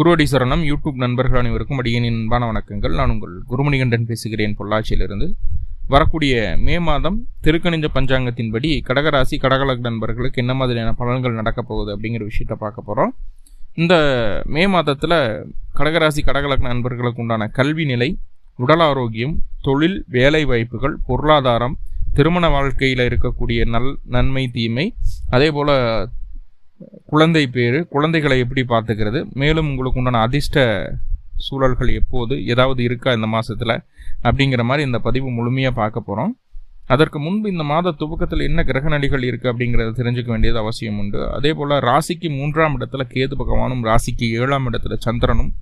குருவடி சரணம் யூடியூப் நண்பர்கள் அனைவருக்கும் அடியனின் அன்பான வணக்கங்கள். நான் உங்கள் குருமணிகண்டன் பேசுகிறேன் பொள்ளாச்சியிலிருந்து. வரக்கூடிய மே மாதம் திருக்கணிஞ்ச பஞ்சாங்கத்தின்படி கடகராசி கடகலக் நண்பர்களுக்கு என்ன மாதிரியான பலன்கள் நடக்கப் போகுது அப்படிங்கிற விஷயத்த பார்க்க போகிறோம் இந்த மே மாதத்தில் கடகராசி கடகலக் நண்பர்களுக்கு உண்டான கல்வி நிலை உடல் ஆரோக்கியம் தொழில் வேலை வாய்ப்புகள் பொருளாதாரம் திருமண வாழ்க்கையில் இருக்கக்கூடிய நல் நன்மை தீமை அதே போல் குழந்தை பேர் குழந்தைகளை எப்படி பார்த்துக்கிறது? மேலும் உங்களுக்கு உண்டான அதிர்ஷ்ட சூழல்கள் எப்போது ஏதாவது இருக்கா இந்த மாதத்தில் அப்படிங்கிற மாதிரி இந்த பதிவு முழுமையாக பார்க்க போகிறோம் அதற்கு முன்பு இந்த மாத துவக்கத்தில் என்ன கிரக நடிகள் இருக்குது அப்படிங்கிறத தெரிஞ்சுக்க வேண்டியது அவசியம் உண்டு. அதே போல் ராசிக்கு மூன்றாம் இடத்துல கேது பகவானும் ராசிக்கு ஏழாம் இடத்துல சந்திரனும்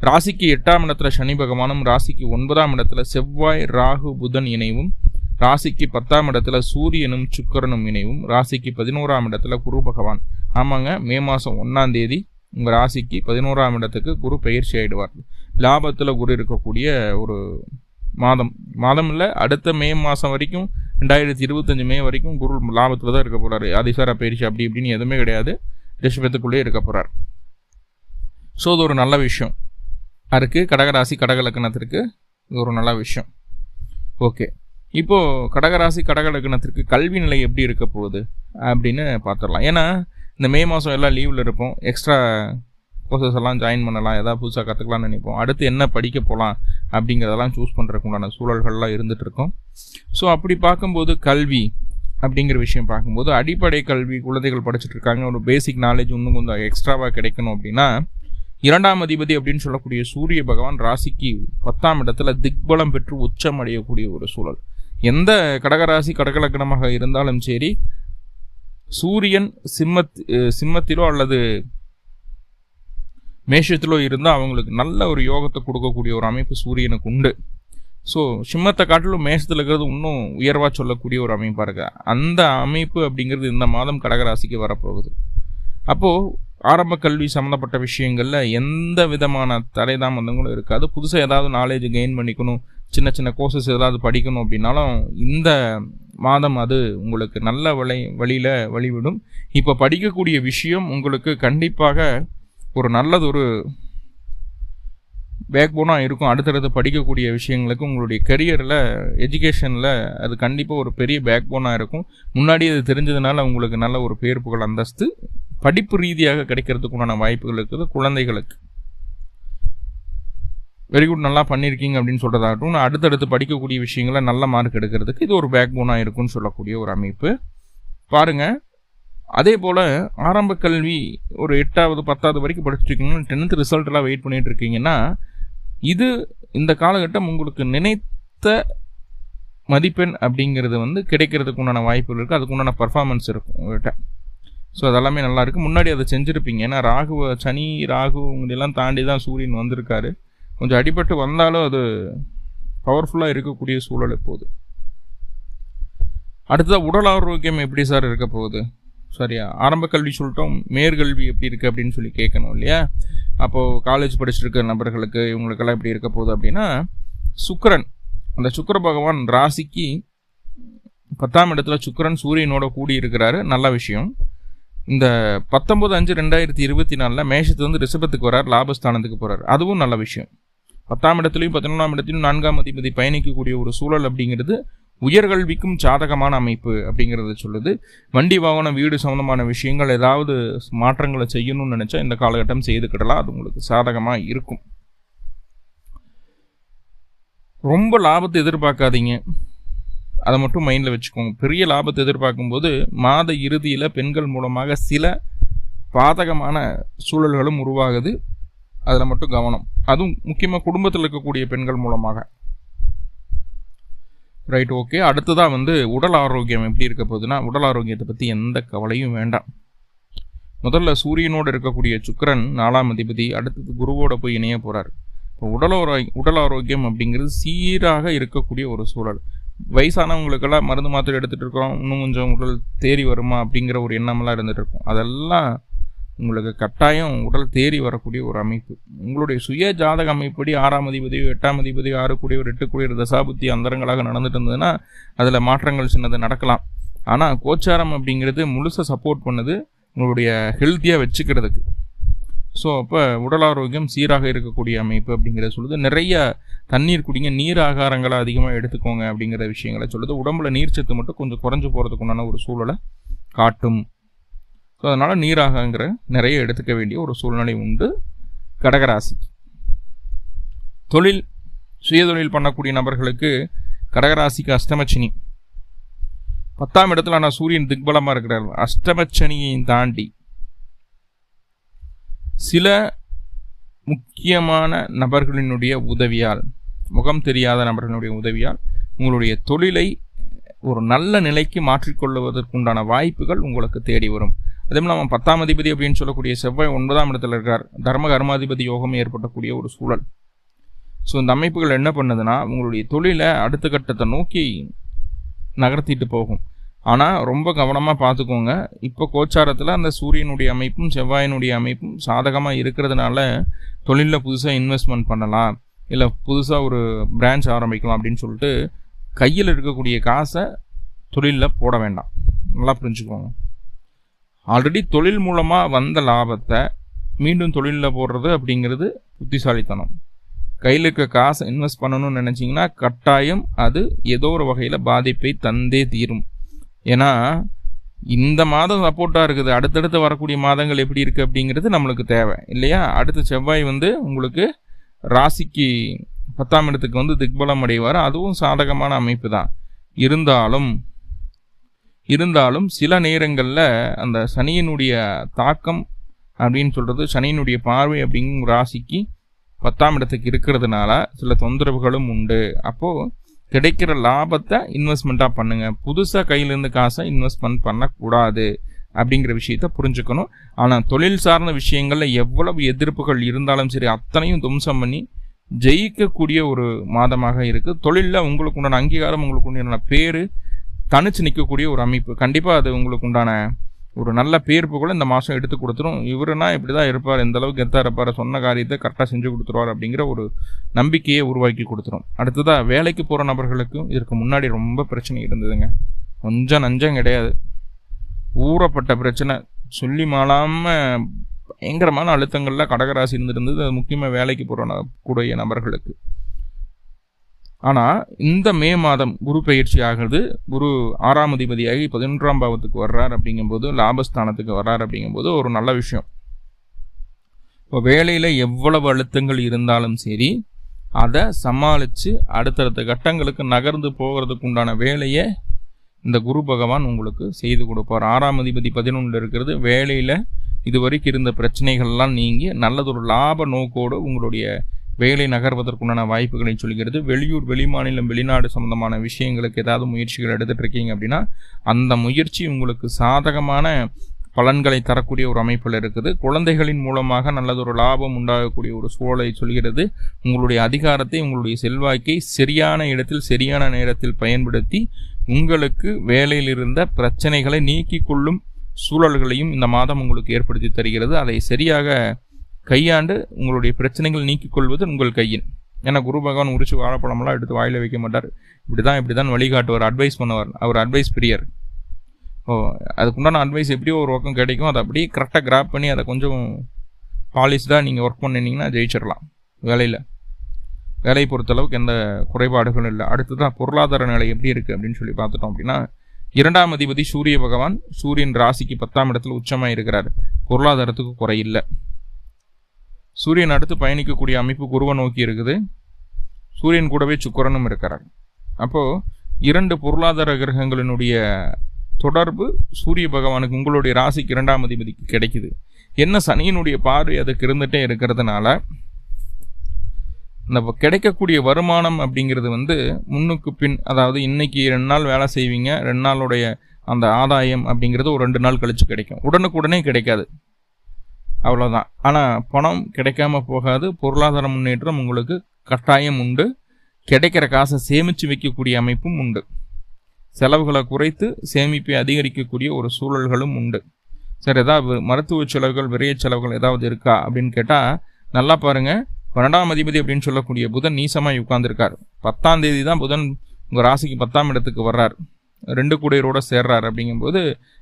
ராசிக்கு எட்டாம் இடத்துல சனி பகவானும் ராசிக்கு ஒன்பதாம் இடத்துல செவ்வாய் ராகு புதன் இணைவும் ராசிக்கு பத்தாம் இடத்துல சூரியனும் சுக்கரனும் இணைவும் ராசிக்கு பதினோராம் இடத்துல குரு பகவான். ஆமாங்க மே மாதம் ஒன்றாம் தேதி உங்கள் ராசிக்கு பதினோராம் இடத்துக்கு குரு பயிற்சி ஆகிடுவார் லாபத்தில் குரு இருக்கக்கூடிய ஒரு மாதம். மாதம் இல்லை அடுத்த மே மாதம் வரைக்கும் ரெண்டாயிரத்தி இருபத்தஞ்சு மே வரைக்கும் குரு லாபத்தில் தான் இருக்க போகிறாரு அதிசார பயிற்சி அப்படி இப்படின்னு எதுவுமே கிடையாது. ரிஷபத்துக்குள்ளேயே இருக்க போகிறார் ஸோ அது ஒரு நல்ல விஷயம். அதுக்கு கடகராசி கடக லக்கணத்திற்கு இது ஒரு நல்ல விஷயம். ஓகே இப்போது கடகராசி கடக லக்னத்திற்கு கல்வி நிலை எப்படி இருக்க போகுது அப்படின்னு பார்த்துடலாம் ஏன்னா இந்த மே மாதம் எல்லாம் லீவில் இருப்போம். எக்ஸ்ட்ரா கோர்சஸ் எல்லாம் ஜாயின் பண்ணலாம். ஏதாவது புதுசாக கற்றுக்கலாம்னு நினைப்போம். அடுத்து என்ன படிக்க போகலாம் அப்படிங்கிறதெல்லாம் சூஸ் பண்ணுறதுக்கு உண்டான சூழல்கள்லாம் இருந்துகிட்டு இருக்கோம். ஸோ அப்படி பார்க்கும்போது கல்வி அப்படிங்கிற விஷயம் பார்க்கும்போது அடிப்படை கல்வி குழந்தைகள் படிச்சுட்டு இருக்காங்க. ஒரு பேசிக் நாலேஜ் இன்னும் கொஞ்சம் எக்ஸ்ட்ராவாக கிடைக்கணும் அப்படின்னா இரண்டாம் அதிபதி அப்படின்னு சொல்லக்கூடிய சூரிய பகவான் ராசிக்கு பத்தாம் இடத்துல திக்பலம் பெற்று உச்சம் அடையக்கூடிய ஒரு சூழல். எந்த கடகராசி கடகலக்கணமாக இருந்தாலும் சரி சூரியன் சிம்மத் சிம்மத்திலோ அல்லது மேஷத்திலோ இருந்தால் அவங்களுக்கு நல்ல ஒரு யோகத்தை கொடுக்கக்கூடிய ஒரு அமைப்பு சூரியனுக்கு உண்டு. ஸோ சிம்மத்தை காட்டிலும் மேஷத்தில் இருக்கிறது இன்னும் உயர்வாக சொல்லக்கூடிய ஒரு அமைப்பாக இருக்கு. அந்த அமைப்பு அப்படிங்கிறது இந்த மாதம் கடகராசிக்கு வரப்போகுது. அப்போது ஆரம்ப கல்வி சம்மந்தப்பட்ட விஷயங்களில் எந்த விதமான தடை இருக்காது. புதுசாக ஏதாவது நாலேஜ் கெயின் பண்ணிக்கணும். சின்ன சின்ன கோர்சஸ் ஏதாவது படிக்கணும் அப்படின்னாலும் இந்த மாதம் அது உங்களுக்கு நல்ல வழி வழியில் வழிவிடும். இப்போ படிக்கக்கூடிய விஷயம் உங்களுக்கு கண்டிப்பாக ஒரு நல்லதொரு பேக்போனாக இருக்கும். அடுத்தடுத்து படிக்கக்கூடிய விஷயங்களுக்கு உங்களுடைய கரியரில் எஜுகேஷனில் அது கண்டிப்பாக ஒரு பெரிய பேக்போனாக இருக்கும். முன்னாடி அது தெரிஞ்சதுனால உங்களுக்கு நல்ல ஒரு பேர் புகழ் அந்தஸ்து படிப்பு ரீதியாக கிடைக்கிறதுக்குண்டான வாய்ப்புகள் இருக்குது குழந்தைகளுக்கு. வெரி குட் நல்லா பண்ணியிருக்கீங்க அப்படின்னு சொல்கிறதாகட்டும் அடுத்தடுத்து படிக்கக்கூடிய விஷயங்களை நல்ல மார்க் எடுக்கிறதுக்கு இது ஒரு பேக் போனாக இருக்குன்னு சொல்லக்கூடிய ஒரு அமைப்பு. பாருங்கள் அதே போல் ஆரம்ப கல்வி ஒரு எட்டாவது பத்தாவது வரைக்கும் படிச்சுட்டு டென்த்து ரிசல்ட்டெல்லாம் வெயிட் பண்ணிகிட்டு இருக்கீங்கன்னா இது இந்த காலகட்டம் உங்களுக்கு நினைத்த மதிப்பெண் அப்படிங்கிறது வந்து கிடைக்கிறதுக்கு உண்டான வாய்ப்புகள் இருக்குது அதுக்கு உண்டான பர்ஃபார்மன்ஸ் இருக்கும் உங்கள்கிட்ட ஸோ அதெல்லாமே நல்லாயிருக்கு முன்னாடி அதை செஞ்சுருப்பீங்க. ஏன்னா ராகு சனி ராகு உங்களெல்லாம் தாண்டி தான் சூரியன் வந்திருக்காரு. கொஞ்சம் அடிபட்டு வந்தாலும் அது பவர்ஃபுல்லாக இருக்கக்கூடிய சூழல் இப்போது. அடுத்ததாக உடல் ஆரோக்கியம் எப்படி சார் இருக்க போகுது? சரியா? ஆரம்ப கல்வி சொல்லிட்டோம் மேற்கல்வி எப்படி இருக்குது அப்படின்னு சொல்லி கேட்கணும் இல்லையா? அப்போது காலேஜ் படிச்சிருக்க நபர்களுக்கு இவங்களுக்கெல்லாம் எப்படி இருக்க போகுது அப்படின்னா சுக்கரன் அந்த சுக்கர பகவான் ராசிக்கு பத்தாம் இடத்துல சுக்கரன் சூரியனோட கூடி இருக்கிறாரு. நல்ல விஷயம். இந்த பத்தொம்பது அஞ்சு ரெண்டாயிரத்தி இருபத்தி நாலில் மேஷத்து வந்து ரிஷபத்துக்கு வரார் லாபஸ்தானத்துக்கு போகிறார் அதுவும் நல்ல விஷயம். பத்தாம் இடத்துலையும் பதினொன்றாம் இடத்திலும் நான்காம் அதிபதி பயணிக்கக்கூடிய ஒரு சூழல் அப்படிங்கிறது உயர்கல்விக்கும் சாதகமான அமைப்பு அப்படிங்கிறத சொல்லுது. வண்டி வாகனம் வீடு சம்மந்தமான விஷயங்கள் ஏதாவது மாற்றங்களை செய்யணும்னு நினச்சா இந்த காலகட்டம் செய்துக்கிடலாம் அது உங்களுக்கு சாதகமாக இருக்கும். ரொம்ப லாபத்தை எதிர்பார்க்காதீங்க. அதை மட்டும் மைண்டில் வச்சுக்கோங்க. பெரிய லாபத்தை எதிர்பார்க்கும்போது மாத இறுதியில் பெண்கள் மூலமாக சில பாதகமான சூழல்களும் உருவாகுது. அதில் மட்டும் கவனம். அதுவும் முக்கியமாக குடும்பத்தில் இருக்கக்கூடிய பெண்கள் மூலமாக. ரைட் ஓகே அடுத்ததாக வந்து உடல் ஆரோக்கியம் எப்படி இருக்க போகுதுன்னா உடல் ஆரோக்கியத்தை பற்றி எந்த கவலையும் வேண்டாம். முதல்ல சூரியனோடு இருக்கக்கூடிய சுக்கரன் நாலாம் அதிபதி அடுத்தது குருவோட போய் இணைய போகிறார் இப்போ உடல் உடல் ஆரோக்கியம் அப்படிங்கிறது சீராக இருக்கக்கூடிய ஒரு சூழல். வயசானவங்களுக்கெல்லாம் மருந்து மாத்திரை எடுத்துகிட்டு இருக்கோம் இன்னும் கொஞ்சம் உடல் தேறி வருமா அப்படிங்கிற ஒரு எண்ணமெல்லாம் இருந்துகிட்டு இருக்கும். அதெல்லாம் உங்களுக்கு கட்டாயம் உடல் தேறி வரக்கூடிய ஒரு அமைப்பு. உங்களுடைய சுய ஜாதக அமைப்படி ஆறாம் அதிபதியோ எட்டாம் அதிபதியோ ஆறு கூடியவர் எட்டு கூடியவர் தசாபுத்தி அந்தரங்களாக நடந்துட்டு இருந்ததுன்னா அதில் மாற்றங்கள் சின்னது நடக்கலாம். ஆனால் கோச்சாரம் அப்படிங்கிறது முழுசாக சப்போர்ட் பண்ணுது உங்களுடைய ஹெல்த்தியாக வச்சுக்கிறதுக்கு. ஸோ அப்போ உடல் ஆரோக்கியம் சீராக இருக்கக்கூடிய அமைப்பு அப்படிங்கிறத சொல்லுது. நிறைய தண்ணீர் குடிங்க நீர் ஆகாரங்களை அதிகமாக எடுத்துக்கோங்க அப்படிங்கிற விஷயங்களை சொல்லுது. உடம்புல நீர் சத்து மட்டும் கொஞ்சம் குறைஞ்சு போகிறதுக்கு உண்டான ஒரு சூழலை காட்டும். ஸோ அதனால் நீராகங்கிற நிறைய எடுத்துக்க வேண்டிய ஒரு சூழ்நிலை உண்டு. கடகராசி. தொழில் சுயதொழில் பண்ணக்கூடிய நபர்களுக்கு கடகராசிக்கு அஷ்டமச்சினி. பத்தாம் இடத்துல ஆனால் சூரியன் திக்பலமாக இருக்கிறார். அஷ்டமச்சனியையும் தாண்டி சில முக்கியமான நபர்களினுடைய உதவியால் முகம் தெரியாத நபர்களுடைய உதவியால் உங்களுடைய தொழிலை ஒரு நல்ல நிலைக்கு மாற்றிக்கொள்வதற்குண்டான வாய்ப்புகள் உங்களுக்கு தேடி வரும். அதே இல்லாமல் பத்தாம் அதிபதி அப்படின்னு சொல்லக்கூடிய செவ்வாய் ஒன்பதாம் இடத்துல இருக்கார். தர்ம கர்மாதிபதி யோகம் ஏற்படக்கூடிய ஒரு சூழல். ஸோ இந்த அமைப்புகள் என்ன பண்ணுதுன்னா உங்களுடைய தொழிலை அடுத்த கட்டத்தை நோக்கி நகர்த்திட்டு போகும். ஆனால் ரொம்ப கவனமாக பார்த்துக்கோங்க. இப்போ கோச்சாரத்தில் அந்த சூரியனுடைய அமைப்பும் செவ்வாயினுடைய அமைப்பும் சாதகமாக இருக்கிறதுனால தொழிலில் புதுசாக இன்வெஸ்ட்மெண்ட் பண்ணலாம். இல்லை புதுசாக ஒரு பிரான்ச் ஆரம்பிக்கலாம் அப்படின்னு சொல்லிட்டு கையில் இருக்கக்கூடிய காசை தொழிலில் போட வேண்டாம். நல்லா புரிஞ்சுக்கோங்க. ஆல்ரெடி தொழில் மூலமாக வந்த லாபத்தை மீண்டும் தொழிலில் போடுறது அப்படிங்கிறது புத்திசாலித்தனம். கையில் இருக்க காசை இன்வெஸ்ட் பண்ணணும்னு நினச்சிங்கன்னா கட்டாயம் அது ஏதோ ஒரு வகையில் பாதிப்பை தந்தே தீரும். ஏன்னா இந்த மாதம் சப்போர்ட்டாக இருக்குது. அடுத்தடுத்து வரக்கூடிய மாதங்கள் எப்படி இருக்குது அப்படிங்கிறது நம்மளுக்கு தேவை. இல்லையா? அடுத்த செவ்வாய் வந்து உங்களுக்கு ராசிக்கு பத்தாம் இடத்துக்கு வந்து திக்பலம் அடைவார். அதுவும் சாதகமான அமைப்பு தான். இருந்தாலும் இருந்தாலும் சில நேரங்களில் அந்த சனியினுடைய தாக்கம் அப்படின்னு சொல்கிறது சனியினுடைய பார்வை அப்படிங்கிற ராசிக்கு பத்தாம் இடத்துக்கு இருக்கிறதுனால சில தொந்தரவுகளும் உண்டு. அப்போது கிடைக்கிற லாபத்தை இன்வெஸ்ட்மெண்ட்டாக பண்ணுங்கள் புதுசாக கையிலேருந்து காசை இன்வெஸ்ட்மெண்ட் பண்ணக்கூடாது அப்படிங்கிற விஷயத்த புரிஞ்சுக்கணும். ஆனால் தொழில் சார்ந்த விஷயங்களில் எவ்வளவு எதிர்ப்புகள் இருந்தாலும் சரி அத்தனையும் தும்சம் பண்ணி ஜெயிக்கக்கூடிய ஒரு மாதமாக இருக்குது தொழிலில் உங்களுக்கு உண்டான அங்கீகாரம் உங்களுக்கு உண்டான பேர் தனிச்சு நிற்கக்கூடிய ஒரு அமைப்பு. கண்டிப்பாக அது உங்களுக்கு உண்டான ஒரு நல்ல பேர் கூட இந்த மாதம் எடுத்து கொடுத்துரும். இவருனா இப்படி தான் இருப்பார். எந்த அளவுக்கு கெத்தாக இருப்பார் சொன்ன காரியத்தை கரெக்டாக செஞ்சு கொடுத்துருவார் அப்படிங்கிற ஒரு நம்பிக்கையை உருவாக்கி கொடுத்துரும். அடுத்ததாக வேலைக்கு போகிற நபர்களுக்கும் இதற்கு முன்னாடி ரொம்ப பிரச்சனை இருந்ததுங்க. கொஞ்சம் நஞ்சம் கிடையாது. ஊறப்பட்ட பிரச்சனை. சொல்லி மாளாமல் பயங்கரமான அழுத்தங்களில் கடகராசி இருந்திருந்தது. அது முக்கியமாக வேலைக்கு போகிற கூடிய நபர்களுக்கு. ஆனால் இந்த மே மாதம் குரு பயிற்சி ஆகிறது குரு ஆறாம் அதிபதியாகி பதினொன்றாம் பாவத்துக்கு வர்றார் அப்படிங்கும்போது லாபஸ்தானத்துக்கு வர்றார் அப்படிங்கும்போது ஒரு நல்ல விஷயம். இப்போ வேலையில் எவ்வளவு அழுத்தங்கள் இருந்தாலும் சரி அதை சமாளித்து அடுத்தடுத்த கட்டங்களுக்கு நகர்ந்து போகிறதுக்கு உண்டான வேலையை இந்த குரு பகவான் உங்களுக்கு செய்து கொடுப்பார். ஆறாம் அதிபதி பதினொன்றில் இருக்கிறது வேலையில் இதுவரைக்கும் இருந்த பிரச்சனைகள்லாம் நீங்கி நல்லதொரு லாப நோக்கோடு உங்களுடைய வேலை நகர்வதற்குண்டான வாய்ப்புகளை சொல்கிறது. வெளியூர் வெளிமாநிலம் வெளிநாடு சம்பந்தமான விஷயங்களுக்கு ஏதாவது முயற்சிகள் எடுத்துகிட்டு இருக்கீங்க அப்படின்னா அந்த முயற்சி உங்களுக்கு சாதகமான பலன்களை தரக்கூடிய ஒரு அமைப்பில் இருக்குது. குழந்தைகளின் மூலமாக நல்லதொரு லாபம் உண்டாகக்கூடிய ஒரு சூழலை சொல்கிறது. உங்களுடைய அதிகாரத்தை உங்களுடைய செல்வாக்கை சரியான இடத்தில் சரியான நேரத்தில் பயன்படுத்தி உங்களுக்கு வேலையில் இருந்த பிரச்சனைகளை நீக்கிக் கொள்ளும் சூழல்களையும் இந்த மாதம் உங்களுக்கு ஏற்படுத்தி தருகிறது. அதை சரியாக கையாண்டு உங்களுடைய பிரச்சனைகள் நீக்கிக் கொள்வது உங்கள் கையின். ஏன்னா குரு பகவான் உரிச்சு வாழைப்பழமெல்லாம் எடுத்து வாயில் வைக்க மாட்டார். இப்படி தான் இப்படி தான் வழிகாட்டுவார் அட்வைஸ் பண்ணுவார். அவர் அட்வைஸ் பிரியர். ஓ அதுக்குண்டான அட்வைஸ் எப்படியோ ஒரு பக்கம் கிடைக்கும். அதை அப்படியே கரெக்டாக கிராப் பண்ணி அதை கொஞ்சம் பாலிஷ்டாக நீங்கள் ஒர்க் பண்ணினீங்கன்னா ஜெயிச்சிடலாம். வேலையில். வேலையை பொறுத்தளவுக்கு எந்த குறைபாடுகளும் இல்லை. அடுத்ததான் பொருளாதார நிலை எப்படி இருக்குது அப்படின்னு சொல்லி பார்த்துட்டோம் அப்படின்னா இரண்டாம் அதிபதி சூரிய பகவான் சூரியன் ராசிக்கு பத்தாம் இடத்துல உச்சமாக இருக்கிறார் பொருளாதாரத்துக்கு குறையில்லை. சூரியன் அடுத்து பயணிக்கக்கூடிய அமைப்பு குருவை நோக்கி இருக்குது. சூரியன் கூடவே சுக்கரனும் இருக்கிறார். அப்போது இரண்டு பொருளாதார கிரகங்களினுடைய தொடர்பு சூரிய பகவானுக்கு உங்களுடைய ராசிக்கு இரண்டாம் அதிபதிக்கு கிடைக்குது. என்ன சனியினுடைய பார்வை அதுக்கு இருந்துகிட்டே இருக்கிறதுனால இந்த கிடைக்கக்கூடிய வருமானம் அப்படிங்கிறது வந்து முன்னுக்கு பின் அதாவது இன்னைக்கு ரெண்டு நாள் வேலை செய்வீங்க ரெண்டு நாளுடைய அந்த ஆதாயம் அப்படிங்கிறது ஒரு ரெண்டு நாள் கழித்து கிடைக்கும். உடனுக்குடனே கிடைக்காது. அவ்வளோதான் ஆனால் பணம் கிடைக்காம போகாது பொருளாதார முன்னேற்றம் உங்களுக்கு கட்டாயம் உண்டு. கிடைக்கிற காசை சேமித்து வைக்கக்கூடிய அமைப்பும் உண்டு. செலவுகளை குறைத்து சேமிப்பை அதிகரிக்கக்கூடிய ஒரு சூழல்களும் உண்டு. சரி ஏதாவது மருத்துவ செலவுகள் விரைய செலவுகள் ஏதாவது இருக்கா அப்படின்னு கேட்டால் நல்லா பாருங்கள் பன்னெண்டாம் அதிபதி அப்படின்னு சொல்லக்கூடிய புதன் நீசமாய் உட்கார்ந்துருக்கார். பத்தாம் தேதி தான் புதன் உங்கள் ராசிக்கு பத்தாம் இடத்துக்கு வர்றார். ரெண்டு கூடையரோட சேர்றார் அப்படிங்கும்போது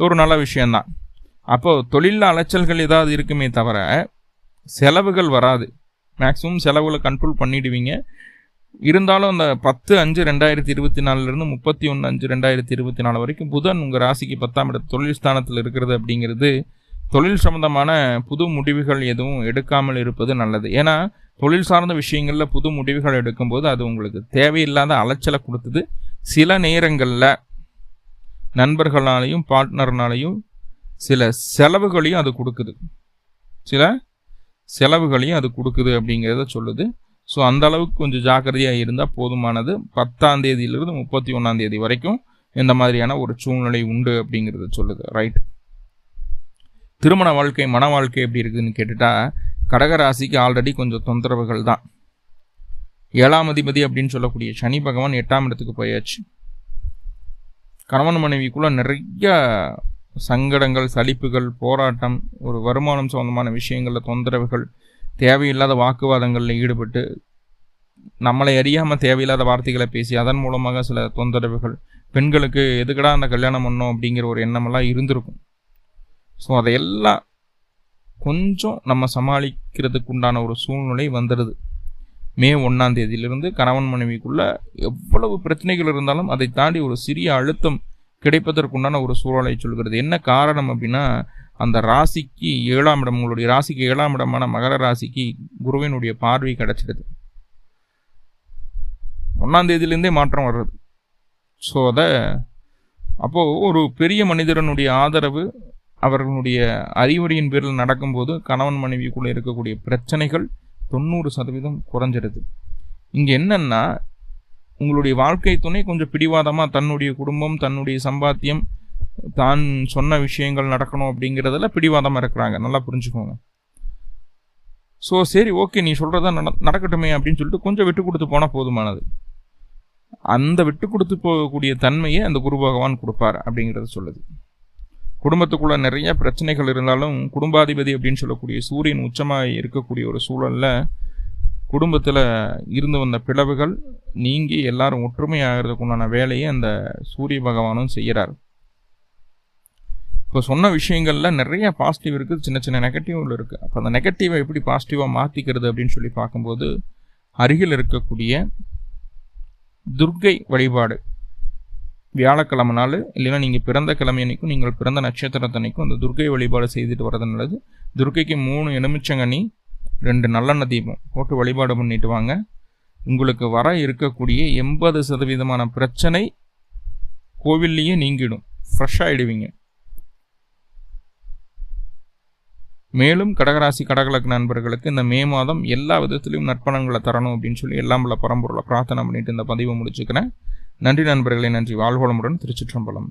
ஒரு நல்ல விஷயந்தான் அப்போது தொழிலில் அலைச்சல்கள் ஏதாவது இருக்குமே தவிர செலவுகள் வராது. மேக்ஸிமம் செலவுகளை கண்ட்ரோல் பண்ணிடுவீங்க. இருந்தாலும் அந்த பத்து அஞ்சு ரெண்டாயிரத்தி இருபத்தி நாலுலேருந்து முப்பத்தி ஒன்று அஞ்சு ரெண்டாயிரத்தி இருபத்தி நாலு வரைக்கும் புதன் உங்கள் ராசிக்கு பத்தாம் இடம் தொழில் ஸ்தானத்தில் இருக்கிறது அப்படிங்கிறது தொழில் சம்மந்தமான புது முடிவுகள் எதுவும் எடுக்காமல் இருப்பது நல்லது. ஏன்னா தொழில் சார்ந்த விஷயங்களில் புது முடிவுகள் எடுக்கும்போது அது உங்களுக்கு தேவையில்லாத அலைச்சலை கொடுத்தது. சில நேரங்களில் நண்பர்களாலையும் பார்ட்னர்னாலையும் சில செலவுகளையும் அது கொடுக்குது. சில செலவுகளையும் அது கொடுக்குது அப்படிங்கிறத சொல்லுது. ஸோ அந்த அளவுக்கு கொஞ்சம் ஜாக்கிரதையாக இருந்தால் போதுமானது. பத்தாம் தேதியிலிருந்து முப்பத்தி ஒன்றாம் தேதி வரைக்கும் இந்த மாதிரியான ஒரு சூழ்நிலை உண்டு அப்படிங்கிறத சொல்லுது. ரைட் திருமண வாழ்க்கை மன வாழ்க்கை எப்படி இருக்குதுன்னு கேட்டுட்டா கடகராசிக்கு ஆல்ரெடி கொஞ்சம் தொந்தரவுகள் தான். ஏழாம் அதிபதி அப்படின்னு சொல்லக்கூடிய சனி பகவான் எட்டாம் இடத்துக்கு போயாச்சு. கணவன் மனைவிக்குள்ள நிறைய சங்கடங்கள் சலிப்புகள் போராட்டம் ஒரு வருமானம் சம்பந்தமான விஷயங்களில் தொந்தரவுகள் தேவையில்லாத வாக்குவாதங்களில் ஈடுபட்டு நம்மளை அறியாமல் தேவையில்லாத வார்த்தைகளை பேசி அதன் மூலமாக சில தொந்தரவுகள் பெண்களுக்கு எதுக்கடா அந்த கல்யாணம் பண்ணோம் அப்படிங்கிற ஒரு எண்ணமெல்லாம் இருந்திருக்கும். ஸோ அதையெல்லாம் கொஞ்சம் நம்ம சமாளிக்கிறதுக்கு உண்டான ஒரு சூழ்நிலை வந்துடுது மே ஒன்றாம் தேதியிலிருந்து கணவன் மனைவிக்குள்ளே எவ்வளவு பிரச்சனைகள் இருந்தாலும் அதை தாண்டி ஒரு சிறிய அழுத்தம் கிடைப்பதற்குண்டான ஒரு சூழலை சொல்கிறது. என்ன காரணம் அப்படின்னா அந்த ராசிக்கு ஏழாம் இடம் உங்களுடைய ராசிக்கு ஏழாம் இடமான மகர ராசிக்கு குருவினுடைய பார்வை கிடைச்சிடுது. ஒன்றாம் தேதியிலேருந்தே மாற்றம் வர்றது. ஸோ அதை அப்போது ஒரு பெரிய மனிதரனுடைய ஆதரவு அவர்களுடைய அறிவுரையின் பேரில் நடக்கும்போது கணவன் மனைவிக்குள்ளே இருக்கக்கூடிய பிரச்சனைகள் தொண்ணூறு சதவீதம் குறைஞ்சிடுது. இங்கே என்னென்னா உங்களுடைய வாழ்க்கை துணை கொஞ்சம் பிடிவாதமாக தன்னுடைய குடும்பம் தன்னுடைய சம்பாத்தியம் தான் சொன்ன விஷயங்கள் நடக்கணும் அப்படிங்கிறதுல பிடிவாதமாக இருக்கிறாங்க. நல்லா புரிஞ்சுக்கோங்க. ஸோ சரி ஓகே நீ சொல்கிறதா நட நடக்கட்டுமே அப்படின்னு சொல்லிட்டு கொஞ்சம் விட்டு கொடுத்து போனால் போதுமானது. அந்த விட்டு கொடுத்து போகக்கூடிய தன்மையை அந்த குரு பகவான் கொடுப்பார் அப்படிங்கிறத சொல்லுது. குடும்பத்துக்குள்ள நிறைய பிரச்சனைகள் இருந்தாலும் குடும்பாதிபதி அப்படின்னு சொல்லக்கூடிய சூரியன் உச்சமாக இருக்கக்கூடிய ஒரு சூழலில் குடும்பத்தில் இருந்து வந்த பிளவுகள் நீங்கி எல்லாரும் ஒற்றுமையாகிறதுக்கு உண்டான வேலையை அந்த சூரிய பகவானும் செய்கிறார். இப்போ சொன்ன விஷயங்களில் நிறைய பாசிட்டிவ் இருக்குது சின்ன சின்ன நெகட்டிவ்கள் இருக்குது அப்போ அந்த நெகட்டிவை எப்படி பாசிட்டிவாக மாற்றிக்கிறது அப்படின்னு சொல்லி பார்க்கும்போது அருகில் இருக்கக்கூடிய துர்க்கை வழிபாடு. வியாழக்கிழமை நாள் இல்லைன்னா நீங்கள் பிறந்த கிழமை அன்னைக்கும் நீங்கள் பிறந்த நட்சத்திரத்தன்னைக்கும் அந்த துர்க்கை வழிபாடு செய்துட்டு வரது நல்லது. துர்க்கைக்கு மூணு எலுமிச்சங்கனி ரெண்டு நல்லெண்ணெய் தீபம் போட்டு வழிபாடு பண்ணிட்டு வாங்க. உங்களுக்கு வர இருக்கக்கூடிய எண்பது சதவீதமான பிரச்சனை கோவில்லையே நீங்கிடும். ஃப்ரெஷ்ஷாகிடுவீங்க மேலும் கடகராசி கடகலக்கு நண்பர்களுக்கு இந்த மே மாதம் எல்லா விதத்திலையும் நற்பணங்களை தரணும் அப்படின்னு சொல்லி எல்லாம் உள்ள பரம்பொருளை பிரார்த்தனை பண்ணிட்டு இந்த பதிவை முடிச்சுக்கிறேன். நன்றி நண்பர்களே நன்றி. வாழ்வளமுடன் திருச்சிற்றம்பலம்.